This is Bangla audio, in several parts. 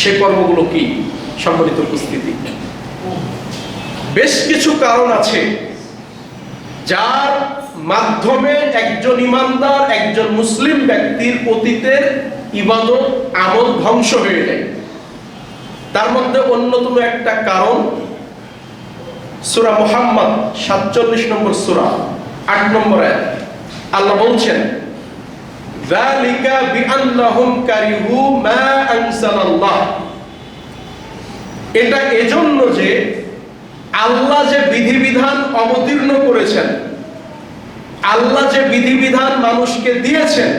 সে কর্মগুলো কি? সম্মানিত উপস্থিতি। বেশ কিছু কারণ আছে, যার মাধ্যমে একজন ইমানদার, একজন মুসলিম ব্যক্তির অতীতের ইবাদত, আমল ধ্বংস হয়ে যায়। তার মধ্যে অন্যতম একটা কারণ, সুরা মোহাম্মদ, সাতচল্লিশ নম্বর সুরা, আট নম্বর আল্লাহ বলছেন যালিকা বিআন্নাহুম কারিহু মা আনসালাল্লাহ এটা এজন্য যে আল্লাহ যে বিধিবিধান অবতীর্ণ করেছেন, আল্লাহ যে বিধিবিধান মানুষকে দিয়েছেন,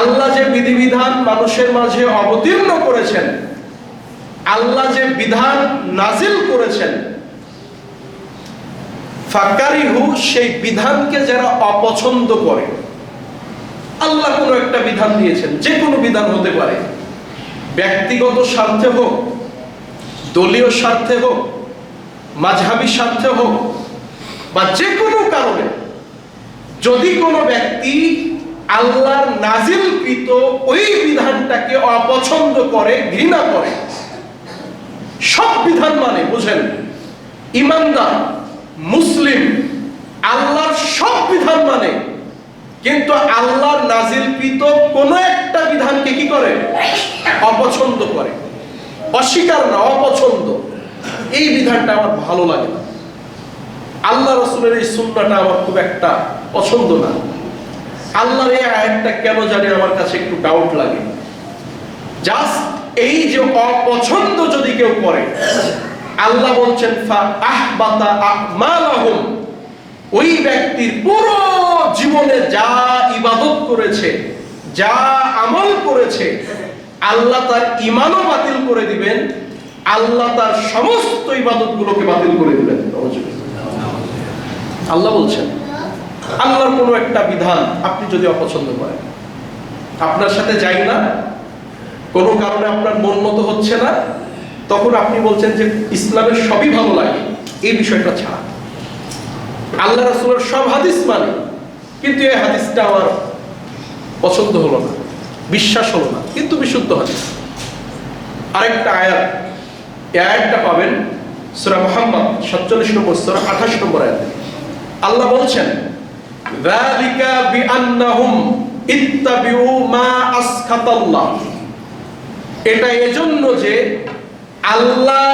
আল্লাহ যে বিধিবিধান মানুষের মাঝে অবতীর্ণ করেছেন, আল্লাহ যে বিধান নাজিল করেছেন, ফাকারিহু সেই বিধানকে যারা অপছন্দ করে। আল্লাহ কোনো একটা বিধান দিয়েছেন যে কোনো বিধান হতে পারে। ব্যক্তিগত স্বার্থে হোক, দলীয় স্বার্থে হোক, মাঝহাবি স্বার্থে হোক, বা যে কোনো কারণে, যদি কোনো ব্যক্তি আল্লাহর নাজিলকৃত ওই বিধানটাকে অপছন্দ করে, ঘৃণা করে, সব বিধান মানে বুঝেন, ইমানদার, মুসলিম, আল্লাহর সব বিধান মানে কিন্তু আল্লাহর নাজিলকৃত কোন একটা বিধানকে কি করে? অপছন্দ করে। অস্বীকার না, অপছন্দ। এই বিধানটা আমার ভালো লাগে না। আল্লাহ রসুলের এই সুন্নাটা আমার খুব একটা পছন্দ না। আল্লাহর এই আয়াতটা কেন জানি আমার কাছে একটু ডাউট লাগে। জাস্ট এই যে অপছন্দ যদি কেউ করে, আল্লাহ বলছেন, ফা আহবাতা আমালাহুম। ওই ব্যক্তির করেছে, যা আমল করেছে, আল্লাহ তার ইমানও বাতিল করে দিবেন, আল্লাহ তার সমস্ত ইবাদতগুলোকে বাতিল করে দিবেন। আল্লাহ বলছেন, আল্লাহর কোনো একটা বিধান আপনি যদি অপছন্দ করেন, আপনার সাথে যাই না, কোনো কারণে আপনার মন মতো হচ্ছে না, তখন আপনি বলছেন যে ইসলামের সবই ভালো লাগে, এই বিষয়টা ছাড়া। আল্লাহ রাসূলের সব হাদিস মানে কিন্তু এই হাদিসটা আমার পছন্দ হলো না, বিশ্বাস হলো না, কিন্তু বিশুদ্ধ হাদিস। আরেকটা আয়াত, এই আয়াতটা পাবেন সূরা মুহাম্মদ 47 নম্বর সূরা 28 নম্বর আয়াতে। আল্লাহ বলছেন, যালিকা বিআন্নাহুম ইত্তাবিউ মা আসখাতাল্লাহ। এটা এজন্য যে আল্লাহ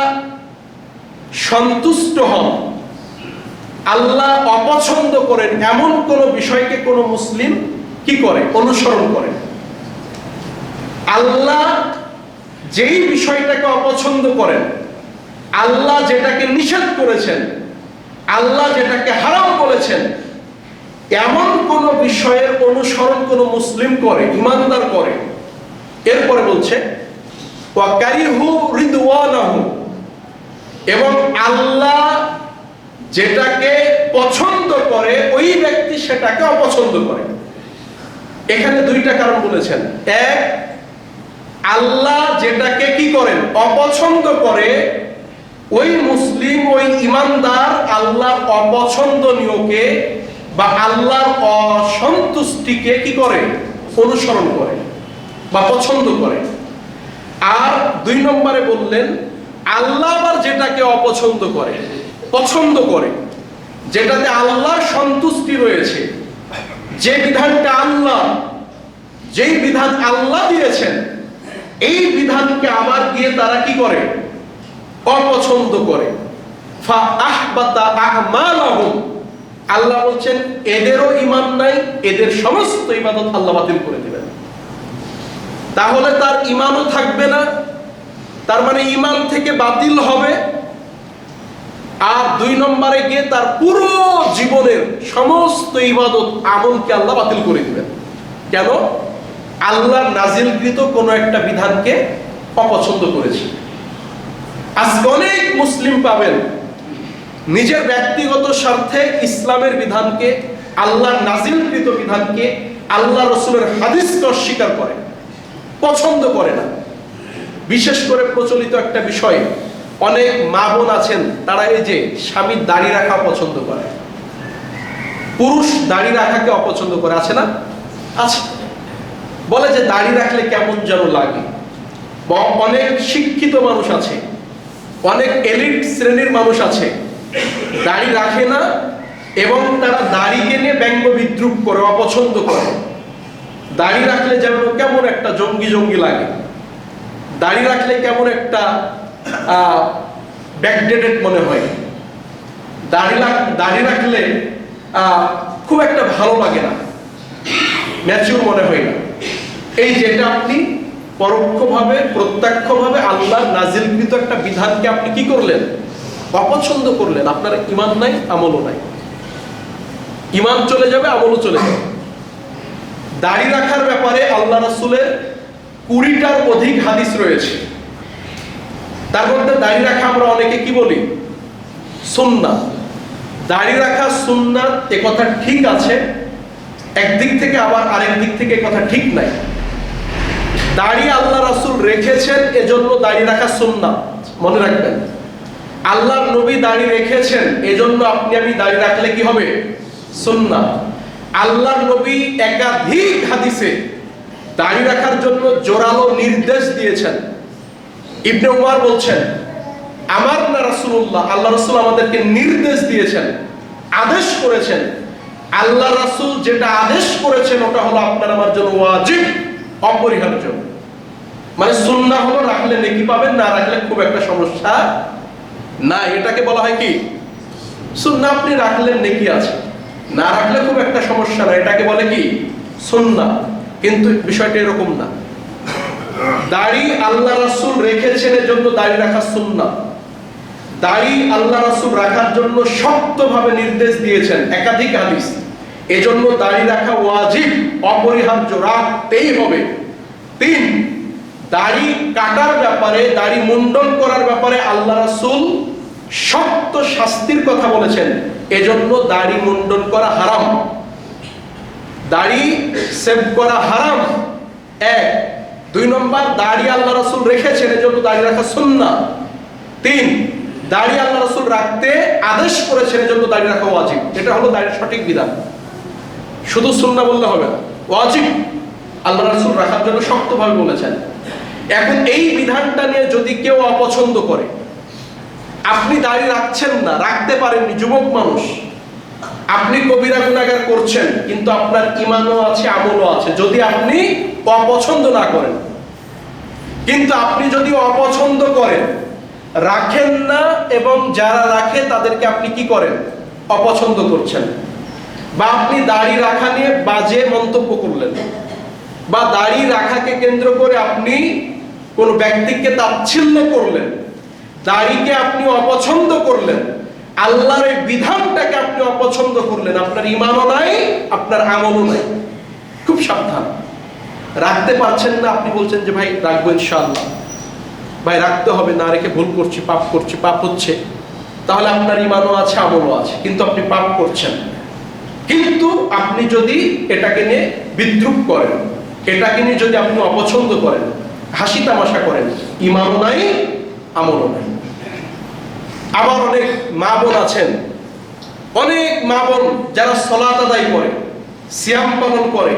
সন্তুষ্ট হন। আল্লাহ অপছন্দ করেন এমন কোন বিষয়কে কোন মুসলিম কি করে? অনুসরণ করে। আল্লাহ যেই বিষয়টাকে অপছন্দ করেন, আল্লাহ যেটাকে নিষেধ করেছেন, আল্লাহ যেটাকে হারাম বলেছেন, এমন কোন বিষয়ের অনুসরণ কোন মুসলিম করে, ইমানদার করে। এরপরে বলছে এবং আল্লাহ যেটাকে পছন্দ করে, ওই ব্যক্তি সেটাকে অপছন্দ করে। এখানে দুইটা কারণ বলেছেন। এক, আল্লাহ যেটাকে কি করেন? অপছন্দ করে। ওই মুসলিম, ওই ইমানদার আল্লাহর অপছন্দনীয়কে বা আল্লাহর অসন্তুষ্টিকে কি করে? অনুসরণ করে বা পছন্দ করে। আর দুই নম্বরে বললেন, আল্লাহ আবার যেটাকে অপছন্দ করে, পছন্দ করে, যেটাতে আল্লাহর সন্তুষ্টি রয়েছে যে বিধানটা আল্লাহ, যেই বিধান আল্লাহ দিয়েছেন, এই বিধানকে আবার দিয়ে তারা কি করে? অপছন্দ করে। আল্লাহ বলছেন, এদেরও ইমান নাই, এদের সমস্ত ইবাদত আল্লাহ বাতিল করে দিবেন। তাহলে তার ইমানও থাকবে না, তার মানে ইমান থেকে বাতিল হবে। আর দুই নম্বরে গিয়ে তার পুরো জীবনের সমস্ত ইবাদত আমলকে আল্লাহ বাতিল করে দিবেন। কেন? আল্লাহ নাজিলকৃত কোনো একটা বিধানকে অপছন্দ করেছে। আজকে অনেক মুসলিম পাবেন, নিজের ব্যক্তিগত স্বার্থে ইসলামের বিধানকে, আল্লাহ নাজিলকৃত বিধানকে আল্লাহ রসুলের হাদিসকে অস্বীকার করে, পছন্দ করে না। বিশেষ করে প্রচলিত একটা বিষয় অনেক মা বোন আছেন, তারা এই যে স্বামীর দাড়ি রাখা পছন্দ করে। পুরুষ দাড়ি রাখাকে অপছন্দ করে, আছে না? আছে। বলে যে দাড়ি রাখলে কেমন যেন লাগে। অনেক শিক্ষিত মানুষ আছে, অনেক এলিট শ্রেণির মানুষ আছে। দাড়ি রাখে না এবং তারা দাড়িকে নিয়ে ব্যঙ্গ বিদ্রুপ করে, অপছন্দ করে। দাড়ি রাখলে যেন কেমন একটা জঙ্গি জঙ্গি লাগে। দাড়ি রাখলে কেমন একটা ব্যাকডেটেড মনে হয়। দাড়ি দাড়ি রাখলে খুব একটা ভালো লাগে না। ম্যাচিউর মনে হয় না। এই যেটা আপনি পরোক্ষভাবে, প্রত্যক্ষভাবে আল্লাহ নাজিলকৃত একটা বিধানকে আপনি কি করলেন? অপছন্দ করলেন। আপনার ইমান নাই, আমলও নাই। ইমান চলে যাবে, আমলও চলে যাবে। দাড়ি রাখার ব্যাপারে আল্লাহ রাসূলের কুড়িটার অধিক হাদিস রয়েছে। তার মধ্যে দাড়ি রাখা আমরা অনেকে কি বলি? সুন্নাত। দাড়ি রাখা সুন্নাত এ কথা ঠিক আছে, একদিক থেকে আবার আরেক দিক থেকে কথা ঠিক নাই। দাড়ি আল্লাহ রাসূল রেখেছেন, এজন্য দাড়ি রাখা সুন্নাত। মনে রাখবেন, আল্লাহর নবী দাড়ি রেখেছেন, এজন্য আপনি আমি দাড়ি রাখলে কি হবে? সুন্নাত। আল্লাহর নবী একাধিক হাদিসে দাড়ি রাখার জন্য জোরালো নির্দেশ দিয়েছেন। ইবনে উমার বলছেন, আমার না রাসূলুল্লাহ, আল্লাহ রাসূল আমাদেরকে নির্দেশ দিয়েছেন, আদেশ করেছেন। আল্লাহ রাসূল যেটা আদেশ করেছেন, ওটা হলো আপনার আমার জন্য ওয়াজিব, অপরিহার্য। মানে সুন্নাহ হলো রাখলে নেকি পাবেন, না রাখলে খুব একটা সমস্যা না এটাকে বলা হয় কি? সুন্না আপনি রাখলেন নেকি আছে, না রাখলে খুব একটা সমস্যা না এটাকে বলে কি? সুন্না কিন্তু বিষয়টা এরকম না। দাড়ি আল্লাহ রাসূল রেখেছেন এর জন্য দাড়ি রাখা সুন্না দাড়ি আল্লাহ রাসূল রাখার জন্য শক্তভাবে নির্দেশ দিয়েছেন, একাধিক হাদিস। এজন্য দাড়ি রাখা ওয়াজিব, অপরিহার্য, রাখতেই হবে। তিন, দাড়ি কাটার ব্যাপারে, দাড়ি মুন্ডন করার ব্যাপারে আল্লাহ রাসুল শক্ত শাস্তির কথা বলেছেন। এজন্য দাড়ি মুন্ডন করা হারাম। দাড়ি সেভ করা হারাম। এক দুই নম্বর, দাড়ি আল্লাহ রাসূল রেখেছেন এজন্য দাড়ি রাখা সুন্নাহ। তিন, দাড়ি আল্লাহ রাসূল রাখতে আদেশ করেছেন এজন্য দাড়ি রাখা ওয়াজিব। এটা হলো দাড়ির সঠিক বিধান। শুধু সুন্নাহ বললে হবে না, ওয়াজিব আল্লাহ রাসূল রাখার জন্য শক্তভাবে বলেছেন। এখন এই বিধানটা নিয়ে যদি কেউ অপছন্দ করে, আপনি দাড়ি রাখছেন না, রাখতে পারেননি, যুবক মানুষ আপনি কবিরা গুনাগার করছেন, কিন্তু আপনার ইমানও আছে, আমলও আছে। যদি আপনি অপছন্দ না করেন, কিন্তু আপনি যদি অপছন্দ করেন, রাখেন না এবং যারা রাখে তাদেরকে আপনি কি করেন? অপছন্দ করছেন। বা আপনি দাড়ি রাখা নিয়ে বাজে মন্তব্য করলেন। বা দাড়ি রাখাকে কেন্দ্র করে আপনি কোনো ব্যক্তিকে তাচ্ছিল্য করলেন। দাড়িকে আপনি অপছন্দ করলেন। আল্লাহর এই বিধানটাকে আপনি অপছন্দ করলেন, আপনার ইমানও নাই, আপনার আমলও নাই। খুব সাবধান। রাখতে পারছেন না, আপনি বলছেন যে, ভাই, রাখব ইনশাআল্লাহ। ভাই, রাখতে হবে, না রেখে ভুল করছি, পাপ করছি, পাপ হচ্ছে। তাহলে আপনার ইমানও আছে, আমলও আছে, কিন্তু আপনি পাপ করছেন কিন্তু আপনি যদি এটাকে নিয়ে বিদ্রুপ করেন, এটাকে নিয়ে যদি আপনি অপছন্দ করেন, হাসি তামাশা করেন, ইমানও নাই, আমলও নাই। আবার অনেক মা বোন আছেন। অনেক মা বোন যারা সলাত আদায় করে, সিয়াম পালন করে,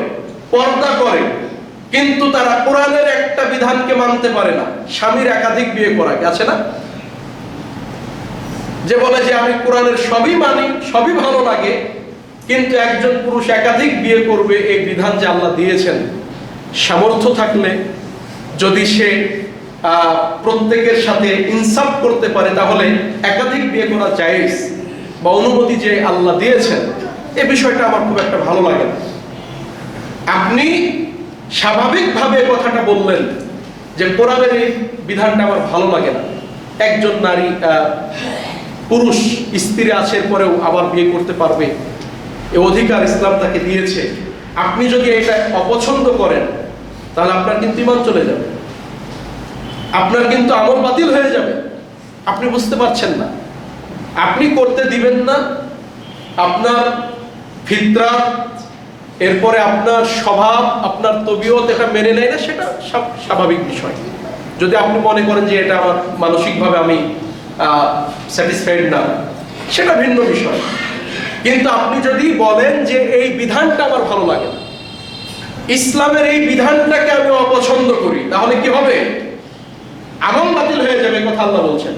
পর্দা করে, কিন্তু তারা কোরআনের একটা বিধানকে মানতে পারে না। স্বামীর একাধিক বিয়ে করা আছে না? যে বলে যে আমি কোরআনের সবই মানি, সবই ভালো লাগে, কিন্তু একজন পুরুষ একাধিক বিয়ে করবে, এই বিধান যে আল্লাহ দিয়েছেন। সামর্থ্য থাকলে যদি সে প্রত্যেকের সাথে ইনসাফ করতে পারে, তাহলে একাধিক বিয়ে করা জায়েজ বা অনুমতি যে আল্লাহ দিয়েছেন এই বিষয়টা আমার খুব একটা ভালো লাগে আপনি স্বাভাবিকভাবে কথাটা বললেন যে কোরআনের এই বিধানটা আমার ভালো লাগে না। একজন নারী পুরুষ, স্ত্রী আছে পরেও আবার বিয়ে করতে পারবে, এ অধিকার ইসলাম তাকে দিয়েছে। আপনি যদি এটা অপছন্দ করেন, তাহলে আপনার কিন্তু ইমান চলে যাবে। আপনার কিন্তু আমল বাতিল হয়ে যাবে। আপনি বুঝতে পারছেন না। আপনি করতে দিবেন না, আপনার ফিতরাত, এরপরে আপনার স্বভাব, আপনার তবিয়ত এটা মেনে নেয় না, সেটা সব- স্বাভাবিক বিষয়। যদি আপনি মনে করেন যে এটা আমার মানসিকভাবে আমি স্যাটিসফাইড না, সেটা ভিন্ন বিষয়। কিন্তু আপনি যদি বলেন যে এই বিধানটা আমার ভালো লাগে না, ইসলামের এই বিধানটাকে আমি অপছন্দ করি, তাহলে কি হবে? আমল বাতিল হয়ে যাবে কথা আল্লাহ বলছেন।